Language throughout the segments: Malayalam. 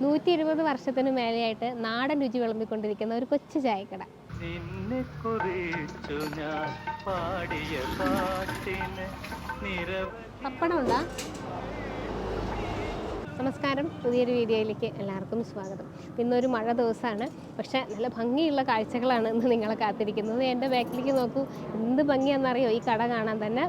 നൂറ്റി ഇരുപത് വർഷത്തിന് മേലെയായിട്ട് നാടൻ രുചി വിളമ്പിക്കൊണ്ടിരിക്കുന്ന ഒരു കൊച്ചു ചായക്കട. പപ്പടം ഉണ്ടാ നമസ്കാരം. പുതിയൊരു വീഡിയോയിലേക്ക് എല്ലാവർക്കും സ്വാഗതം. ഇന്നൊരു മഴ ദിവസമാണ്. പക്ഷേ നല്ല ഭംഗിയുള്ള കാഴ്ചകളാണ് ഇന്ന് നിങ്ങളെ കാത്തിരിക്കുന്നത്. എന്റെ ബാക്കിലേക്ക് നോക്കൂ. എന്ത് ഭംഗിയാണെന്നറിയോ? ഈ കട കാണാൻ തന്നെ.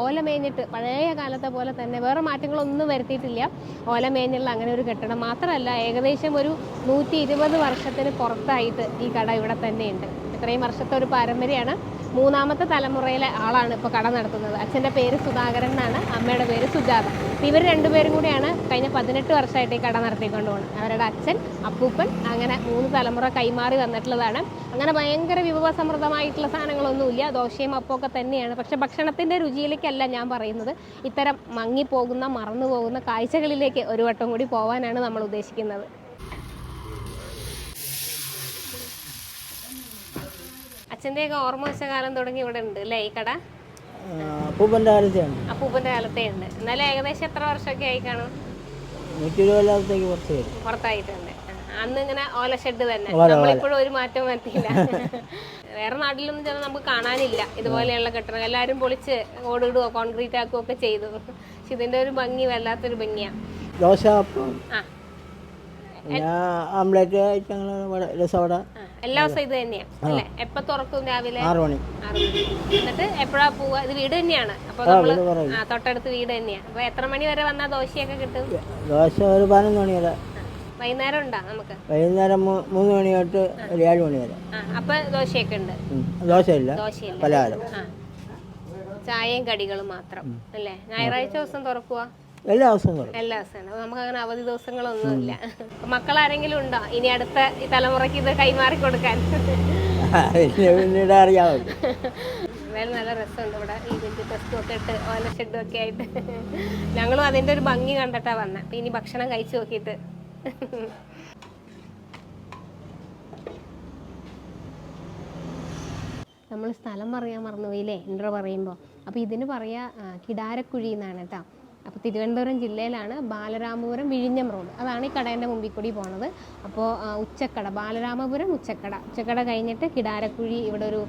ഓല മേഞ്ഞിട്ട് പഴയ കാലത്തെ പോലെ തന്നെ വേറെ മാറ്റങ്ങളൊന്നും വരുത്തിയിട്ടില്ല. ഓല മേഞ്ഞുള്ള അങ്ങനെ ഒരു കെട്ടിടം മാത്രമല്ല ഏകദേശം ഒരു നൂറ്റി ഇരുപത് വർഷത്തിന് പുറത്തായിട്ട് ഈ കട ഇവിടെ തന്നെയുണ്ട്. ഇത്രയും വർഷത്തെ ഒരു പാരമ്പര്യമാണ്. മൂന്നാമത്തെ തലമുറയിലെ ആളാണ് ഇപ്പോൾ കട നടത്തുന്നത്. അച്ഛന്റെ പേര് സുധാകരൻ എന്നാണ് അമ്മയുടെ പേര് സുജാത. ഇവർ രണ്ടുപേരും കൂടിയാണ് കഴിഞ്ഞ പതിനെട്ട് വർഷമായിട്ട് ഈ കട നടത്തിക്കൊണ്ട് പോകുന്നത് അവരുടെ അച്ഛൻ അപ്പൂപ്പൻ അങ്ങനെ മൂന്ന് തലമുറ കൈമാറി വന്നിട്ടുള്ളതാണ്. അങ്ങനെ ഭയങ്കര വിഭവസമൃദ്ധമായിട്ടുള്ള സാധനങ്ങളൊന്നുമില്ല ദോശയും അപ്പമൊക്കെ തന്നെയാണ്. പക്ഷേ ഭക്ഷണത്തിന്റെ രുചിയിലേക്കല്ല ഞാൻ പറയുന്നത്. ഇത്തരം മങ്ങിപ്പോകുന്ന മറന്നു പോകുന്ന കാഴ്ചകളിലേക്ക് ഒരു വട്ടം കൂടി പോകാനാണ് നമ്മൾ ഉദ്ദേശിക്കുന്നത്. അച്ഛന്റെയൊക്കെ ഓർമ്മ വെച്ച കാലം തുടങ്ങി ഇവിടെ ഉണ്ട് അല്ലേ ഈ കട? അപ്പൂപ്പന്റെ കാലത്തെയാണ് അപ്പൂപ്പന്റെ കാലത്തെ ഉണ്ട് എന്നാലും ഏകദേശം എത്ര വർഷമൊക്കെ ആയി കാണും? കുറച്ച് പുറത്തായിട്ടുണ്ട്. അന്ന് ഇങ്ങനെ ഓല ഷെഡ് തന്നെ. നമ്മളിപ്പോഴും ഒരു മാറ്റവും വരുത്തിയില്ല. വേറെ നാട്ടിലൊന്നും ചില നമുക്ക് കാണാനില്ല. ഇതുപോലെയുള്ള കെട്ടിടം എല്ലാവരും പൊളിച്ച് ഓടിടുകയോ കോൺക്രീറ്റ് ആക്കുകയോ ഒക്കെ ചെയ്തു. പക്ഷെ ഇതിന്റെ ഒരു ഭംഗി വല്ലാത്തൊരു ഭംഗിയാ. ദോശ ആ. പിന്നെ ആംപ്ലേറ്റ് ഞങ്ങൾ വട രസവട എല്ലാ ദിവസവും ഇത് തന്നെയാണ് അല്ലേ? എപ്പോ തുറക്കും രാവിലെ? ആറ് മണി. എന്നിട്ട് എപ്പോഴാ പോവാ ഇത് വീട് തന്നെയാണ്. അപ്പൊ നമ്മൾ ആ തൊട്ടടുത്ത് വീട് തന്നെയാണ് അപ്പൊ എത്ര മണി വരെ വന്നാ ദോശയൊക്കെ കിട്ടും? ദോശ ഒരു പതിനൊന്ന് മണി വരെ. വൈകുന്നേരം ഉണ്ടോ നമുക്ക്? വൈകുന്നേരം മൂന്ന് മണി തൊട്ട് ഒരു ഏഴ് മണി വരെ. അപ്പൊ ദോശയൊക്കെ ഉണ്ട്. ദോശയില്ല. ദോശയില്ല. പലഹാരം. ചായയും കടികളും മാത്രം അല്ലേ? ഞായറാഴ്ച ദിവസം തുറക്കുക എല്ലാ ദിവസവും എല്ലാ ദിവസമാണ് നമുക്ക് അങ്ങനെ അവധി ദിവസങ്ങളൊന്നുമില്ല. മക്കൾ ആരെങ്കിലും ഉണ്ടോ? ഇനി അടുത്ത ഈ തലമുറയ്ക്ക് ഇത് കൈമാറി കൊടുക്കാൻ. പിന്നെ പിന്നീട് അറിയാമല്ലോ വേറെ നല്ല രസമുണ്ട് ഇവിടെ ഈ വലിയ ടെസ്റ്റും ഒക്കെ ഇട്ട് ഓല ഷെഡും ഒക്കെ ആയിട്ട്. ഞങ്ങളും അതിന്റെ ഒരു ഭംഗി കണ്ടിട്ടാ വന്നെ. അപ്പം ഇനി ഭക്ഷണം കഴിച്ചു നോക്കിയിട്ട്. നമ്മൾ സ്ഥലം പറയാൻ മറന്നുപോയില്ലേ? ഇൻട്രോ പറയുമ്പോൾ അപ്പോൾ ഇതിന് പറയാ കിടാരക്കുഴി എന്നാണ് കേട്ടോ. അപ്പോൾ തിരുവനന്തപുരം ജില്ലയിലാണ് ബാലരാമപുരം വിഴിഞ്ഞം റോഡ്. അതാണ് ഈ കടേന്റെ മുമ്പിൽ കൂടി പോണത്. അപ്പോൾ ഉച്ചക്കട ബാലരാമപുരം ഉച്ചക്കട. ഉച്ചക്കട കഴിഞ്ഞിട്ട് കിടാരക്കുഴി ഇവിടെ ഒരു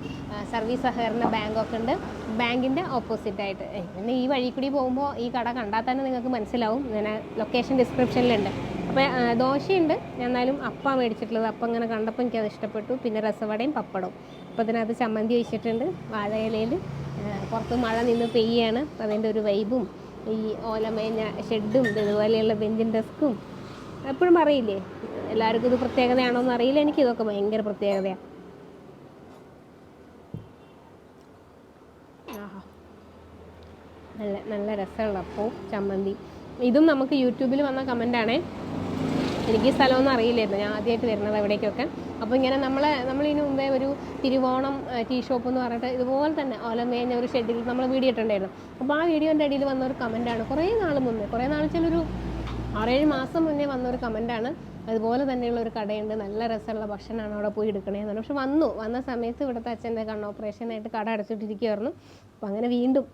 സർവീസ് സഹകരണ ബാങ്കൊക്കെ ഉണ്ട്. ബാങ്കിന്റെ ഓപ്പോസിറ്റ് ആയിട്ട്. ഏ, പിന്നെ ഈ വഴി കൂടി പോകുമ്പോൾ ഈ കട കണ്ടാൽ തന്നെ നിങ്ങൾക്ക് മനസ്സിലാവും. ഞാൻ ലൊക്കേഷൻ ഡിസ്ക്രിപ്ഷനിലുണ്ട് അപ്പോൾ ദോശയുണ്ട്. എന്നാലും അപ്പം മേടിച്ചിട്ടുള്ളത്. അപ്പം ഇങ്ങനെ കണ്ടപ്പോൾ എനിക്കത് ഇഷ്ടപ്പെട്ടു. പിന്നെ രസവടയും പപ്പടവും. അപ്പോൾ അതിനകത്ത് ചമ്മന്തി ഒഴിച്ചിട്ടുണ്ട് വാഴയിലയിൽ പുറത്ത് മഴ നിന്ന് പെയ്യാണ്. അതിന്റെ ഒരു വൈബും ഈ ഓലമേഞ്ഞ ഷെഡും ഇതുപോലെയുള്ള ബെഞ്ചും ഡെസ്കും എപ്പോഴും അറിയില്ലേ? എല്ലാവർക്കും ഇത് പ്രത്യേകതയാണോ എന്ന് അറിയില്ല എനിക്ക്. ഇതൊക്കെ ഭയങ്കര പ്രത്യേകതയാണ് നല്ല നല്ല രസമുള്ള അപ്പവും ചമ്മന്തി. ഇതും നമുക്ക് യൂട്യൂബിൽ വന്ന കമന്റാണേ എനിക്ക് ഈ സ്ഥലമൊന്നും അറിയില്ലായിരുന്നു. ഞാൻ ആദ്യമായിട്ട് വരുന്നത് എവിടേക്കൊക്കെ അപ്പോൾ ഇങ്ങനെ നമ്മളെ ഇതിനു മുമ്പേ ഒരു തിരുവോണം ടീ ഷോപ്പ് എന്ന് പറഞ്ഞിട്ട് ഇതുപോലെ തന്നെ ഓലമേഞ്ഞ ഒരു ഷെഡിൽ നമ്മൾ വീഡിയോ ഇട്ടുണ്ടായിരുന്നു അപ്പോൾ ആ വീഡിയോന്റെ അടിയിൽ വന്ന ഒരു കമന്റാണ് കുറേ നാൾ മുന്നേ കുറേ നാൾ വെച്ചാൽ ഒരു ആറേഴ് മാസം മുന്നേ വന്ന ഒരു കമന്റാണ് അതുപോലെ തന്നെയുള്ള ഒരു കടയുണ്ട്. നല്ല രസമുള്ള ഭക്ഷണമാണ് അവിടെ പോയി എടുക്കണേന്ന് പറഞ്ഞു. പക്ഷെ വന്നു. വന്ന സമയത്ത് ഇവിടുത്തെ അച്ഛന്റെ കണ്ണ് ഓപ്പറേഷനായിട്ട് കട അടച്ചിട്ടിരിക്കുമായിരുന്നു അപ്പോൾ അങ്ങനെ വീണ്ടും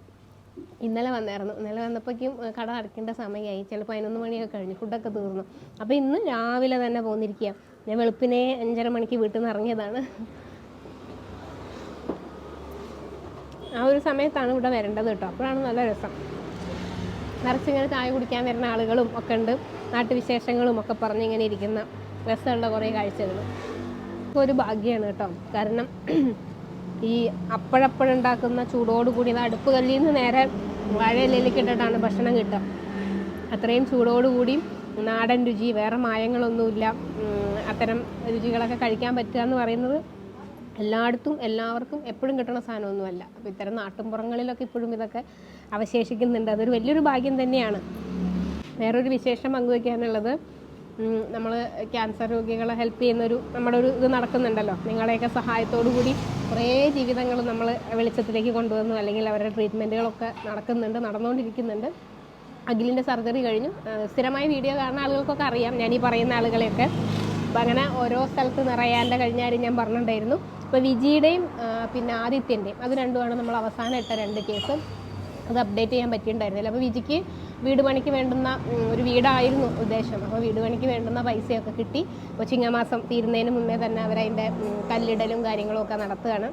ഇന്നലെ വന്നായിരുന്നു. ഇന്നലെ വന്നപ്പോഴേക്കും കട അടയ്ക്കേണ്ട സമയമായി. ചിലപ്പോൾ പതിനൊന്ന് മണിയൊക്കെ കഴിഞ്ഞു. ഫുഡൊക്കെ തീർന്നു. അപ്പോൾ ഇന്ന് രാവിലെ തന്നെ പോന്നിരിക്കുക ഞാൻ വെളുപ്പിനെ അഞ്ചര മണിക്ക് വീട്ടിൽ നിന്ന് ഇറങ്ങിയതാണ്. ആ ഒരു സമയത്താണ് ഇവിടെ വരേണ്ടത് കേട്ടോ. അപ്പോഴാണ് നല്ല രസം. നിറച്ചിങ്ങനെ ചായ കുടിക്കാൻ വരുന്ന ആളുകളും ഒക്കെ ഉണ്ട്. നാട്ടുവിശേഷങ്ങളും ഒക്കെ പറഞ്ഞിങ്ങനെ ഇരിക്കുന്ന രസമുള്ള കുറേ കാഴ്ചകൾ. ഒരു ഭാഗ്യമാണ് കേട്ടോ. കാരണം ഈ അപ്പോഴപ്പോഴുണ്ടാക്കുന്ന ചൂടോടുകൂടി അടുപ്പ് കല്ലിൽ നിന്ന് നേരെ വാഴയിലേക്ക് ഇട്ടിട്ടാണ് ഭക്ഷണം കിട്ടുക. അത്രയും ചൂടോടുകൂടി നാടൻ രുചി വേറെ മായങ്ങളൊന്നുമില്ല. അത്തരം രുചികളൊക്കെ കഴിക്കാൻ പറ്റുക എന്ന് പറയുന്നത് എല്ലായിടത്തും എല്ലാവർക്കും എപ്പോഴും കിട്ടുന്ന സാധനമൊന്നുമല്ല. അപ്പോൾ ഇത്തരം നാട്ടുമ്പുറങ്ങളിലൊക്കെ ഇപ്പോഴും ഇതൊക്കെ അവശേഷിക്കുന്നുണ്ട്. അതൊരു വലിയൊരു ഭാഗ്യം തന്നെയാണ്. വേറൊരു വിശേഷം പങ്കുവയ്ക്കാനുള്ളത് നമ്മൾ ക്യാൻസർ രോഗികളെ ഹെൽപ്പ് ചെയ്യുന്നൊരു നമ്മുടെ ഒരു ഇത് നടക്കുന്നുണ്ടല്ലോ. നിങ്ങളുടെയൊക്കെ സഹായത്തോടു കൂടി കുറേ ജീവിതങ്ങൾ നമ്മൾ വെളിച്ചത്തിലേക്ക് കൊണ്ടുവന്നു അല്ലെങ്കിൽ അവരുടെ ട്രീറ്റ്മെന്റുകളൊക്കെ നടക്കുന്നുണ്ട് നടന്നുകൊണ്ടിരിക്കുന്നുണ്ട്. അഖിലിന്റെ സർജറി കഴിഞ്ഞു. സ്ഥിരമായ വീഡിയോ കാണുന്ന ആളുകൾക്കൊക്കെ അറിയാം. ഞാൻ ഈ പറയുന്ന ആളുകളെയൊക്കെ. അപ്പം അങ്ങനെ ഓരോ സ്ഥലത്ത് നിറയാന്റെ കഴിഞ്ഞ കാര്യം ഞാൻ പറഞ്ഞിട്ടുണ്ടായിരുന്നു. ഇപ്പോൾ വിജിയുടെയും പിന്നെ ആദിത്യന്റെയും അത് രണ്ടുമാണ് നമ്മൾ അവസാനം ഇട്ട രണ്ട് കേസ്. അത് അപ്ഡേറ്റ് ചെയ്യാൻ പറ്റിയിട്ടുണ്ടായിരുന്നില്ല. അപ്പോൾ വിജിക്ക് വീട് പണിക്ക് വേണ്ടുന്ന ഒരു വീടായിരുന്നു ഉദ്ദേശം. അപ്പോൾ വീട് പണിക്ക് വേണ്ടുന്ന പൈസയൊക്കെ കിട്ടി. ഇപ്പോൾ ചിങ്ങമാസം തീരുന്നതിന് മുന്നേ തന്നെ അവരതിന്റെ കല്ലിടലും കാര്യങ്ങളും ഒക്കെ നടത്തുകയാണ്.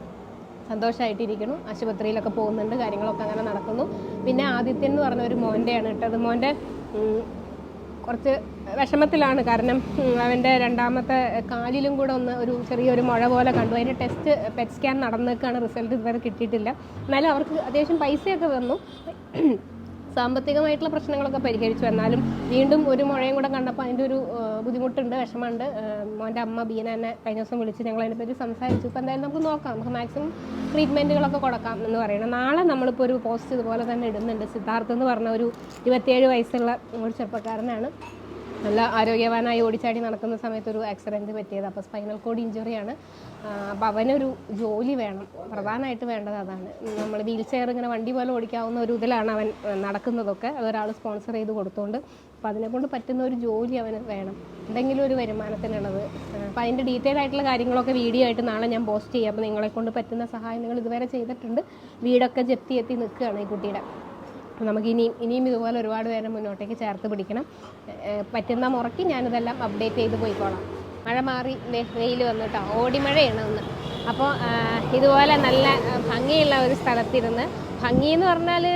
സന്തോഷമായിട്ടിരിക്കുന്നു ആശുപത്രിയിലൊക്കെ പോകുന്നുണ്ട്. കാര്യങ്ങളൊക്കെ അങ്ങനെ നടക്കുന്നു. പിന്നെ ആദിത്യൻ എന്ന് പറഞ്ഞ ഒരു മോന്റെയാണ് ഇട്ടത്. മോന്റെ കുറച്ച് വിഷമത്തിലാണ്. കാരണം അവന്റെ രണ്ടാമത്തെ കാലിലും കൂടെ ഒന്ന് ഒരു ചെറിയൊരു മുഴ പോലെ കണ്ടു. അതിന്റെ ടെസ്റ്റ് പെറ്റ് സ്കാൻ നടന്നേക്കാണ്. റിസൾട്ട് ഇതുവരെ കിട്ടിയിട്ടില്ല. എന്നാലും അവർക്ക് അത്യാവശ്യം പൈസയൊക്കെ വന്നു സാമ്പത്തികമായിട്ടുള്ള പ്രശ്നങ്ങളൊക്കെ പരിഹരിച്ചു. എന്നാലും വീണ്ടും ഒരു മുഴയും കൂടെ കണ്ടപ്പോൾ അതിന്റെ ഒരു ബുദ്ധിമുട്ടുണ്ട് വിഷമമുണ്ട്. മോന്റെ അമ്മ ബീന എന്നെ കഴിഞ്ഞ ദിവസം വിളിച്ച് ഞങ്ങൾ അതിനെപ്പറ്റി സംസാരിച്ചു. ഇപ്പോൾ എന്തായാലും നമുക്ക് നോക്കാം. നമുക്ക് മാക്സിമം ട്രീറ്റ്മെന്റുകളൊക്കെ കൊടുക്കാം എന്ന് പറയണം. നാളെ നമ്മളിപ്പോൾ ഒരു പോസ്റ്റ് ഇതുപോലെ തന്നെ ഇടുന്നുണ്ട്. സിദ്ധാർത്ഥ് എന്ന് പറഞ്ഞ ഒരു ഇരുപത്തിയേഴ് വയസ്സുള്ള ഒരു ചെറുപ്പക്കാരനാണ്. നല്ല ആരോഗ്യവാനായി ഓടിച്ചാടി നടക്കുന്ന സമയത്ത് ഒരു ആക്സിഡന്റ് പറ്റിയത്. അപ്പോൾ സ്പൈനൽ കോഡ് ഇഞ്ചുറിയാണ് അപ്പോൾ അവനൊരു ജോലി വേണം. പ്രധാനമായിട്ട് വേണ്ടത് അതാണ്. നമ്മൾ വീൽ ചെയർ ഇങ്ങനെ വണ്ടി പോലെ ഓടിക്കാവുന്ന ഒരു ഇതിലാണ് അവൻ നടക്കുന്നതൊക്കെ. അതൊരാൾ സ്പോൺസർ ചെയ്ത് കൊടുത്തുകൊണ്ട് അപ്പോൾ അതിനെക്കൊണ്ട് പറ്റുന്ന ഒരു ജോലി അവന് വേണം. എന്തെങ്കിലും ഒരു വരുമാനത്തിനുള്ളത്. അപ്പോൾ അതിന്റെ ഡീറ്റെയിൽ ആയിട്ടുള്ള കാര്യങ്ങളൊക്കെ വീഡിയോ ആയിട്ട് നാളെ ഞാൻ പോസ്റ്റ് ചെയ്യാം. അപ്പോൾ നിങ്ങളെക്കൊണ്ട് പറ്റുന്ന സഹായം നിങ്ങൾ ഇതുവരെ ചെയ്തിട്ടുണ്ട്. വീടൊക്കെ ജപ്തി എത്തി നിൽക്കുകയാണ് ഈ കുട്ടിയുടെ. അപ്പോൾ നമുക്ക് ഇനിയും ഇനിയും ഇതുപോലെ ഒരുപാട് പേരെ മുന്നോട്ടേക്ക് ചേർത്ത് പിടിക്കണം. പറ്റുന്ന മുറയ്ക്ക് ഞാനിതെല്ലാം അപ്ഡേറ്റ് ചെയ്ത് പോയിക്കോളാം. മഴ മാറി വെയിൽ വന്നു കേട്ടോ ഓടിമഴയാണ് ഒന്ന് അപ്പോൾ ഇതുപോലെ നല്ല ഭംഗിയുള്ള ഒരു സ്ഥലത്തിരുന്ന് ഭംഗി എന്ന് പറഞ്ഞാൽ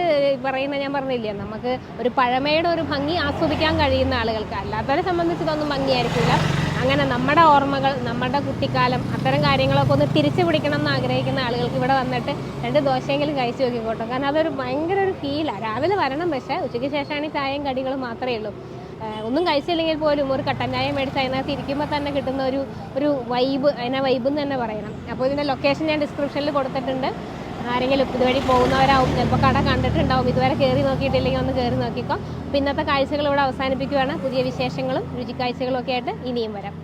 പറയുന്ന ഞാൻ പറഞ്ഞില്ലേ നമുക്ക് ഒരു പഴമയുടെ ഒരു ഭംഗി ആസ്വദിക്കാൻ കഴിയുന്ന ആളുകൾക്ക്. അല്ലാത്തവരെ സംബന്ധിച്ച് ഇതൊന്നും ഭംഗിയായിരിക്കില്ല അങ്ങനെ നമ്മുടെ ഓർമ്മകൾ നമ്മുടെ കുട്ടിക്കാലം അത്തരം കാര്യങ്ങളൊക്കെ ഒന്ന് തിരിച്ചു പിടിക്കണം എന്ന് ആഗ്രഹിക്കുന്ന ആളുകൾക്ക് ഇവിടെ വന്നിട്ട് രണ്ട് ദോശയെങ്കിലും കഴിച്ചു നോക്കിക്കോട്ടെ. കാരണം അതൊരു ഭയങ്കര ഒരു ഫീലാണ് രാവിലെ വരണം പക്ഷേ ഉച്ചയ്ക്ക് ശേഷമാണ് ഈ ചായയും കടികളും മാത്രമേ ഉള്ളൂ. ഒന്നും കഴിച്ചില്ലെങ്കിൽ പോലും ഒരു കട്ടൻ ചായ മേടിച്ച് അതിനകത്ത് ഇരിക്കുമ്പോൾ തന്നെ കിട്ടുന്ന ഒരു ഒരു വൈബ് അതിനെ വൈബ് എന്ന് തന്നെ പറയണം. അപ്പോൾ ഇതിന്റെ ലൊക്കേഷൻ ഞാൻ ഡിസ്ക്രിപ്ഷനിൽ കൊടുത്തിട്ടുണ്ട്. ആരെങ്കിലും ഇതുവഴി പോകുന്നവരാവും. ചിലപ്പോൾ കട കണ്ടിട്ടുണ്ടാവും. ഇതുവരെ കയറി നോക്കിയിട്ടില്ലെങ്കിൽ ഒന്ന് കയറി നോക്കിക്കോ. അപ്പോൾ ഇന്നത്തെ കാഴ്ചകൾ ഇവിടെ അവസാനിപ്പിക്കുകയാണ് പുതിയ വിശേഷങ്ങളും രുചിക്കാഴ്ചകളും ഒക്കെ ആയിട്ട് ഇനിയും വരാം.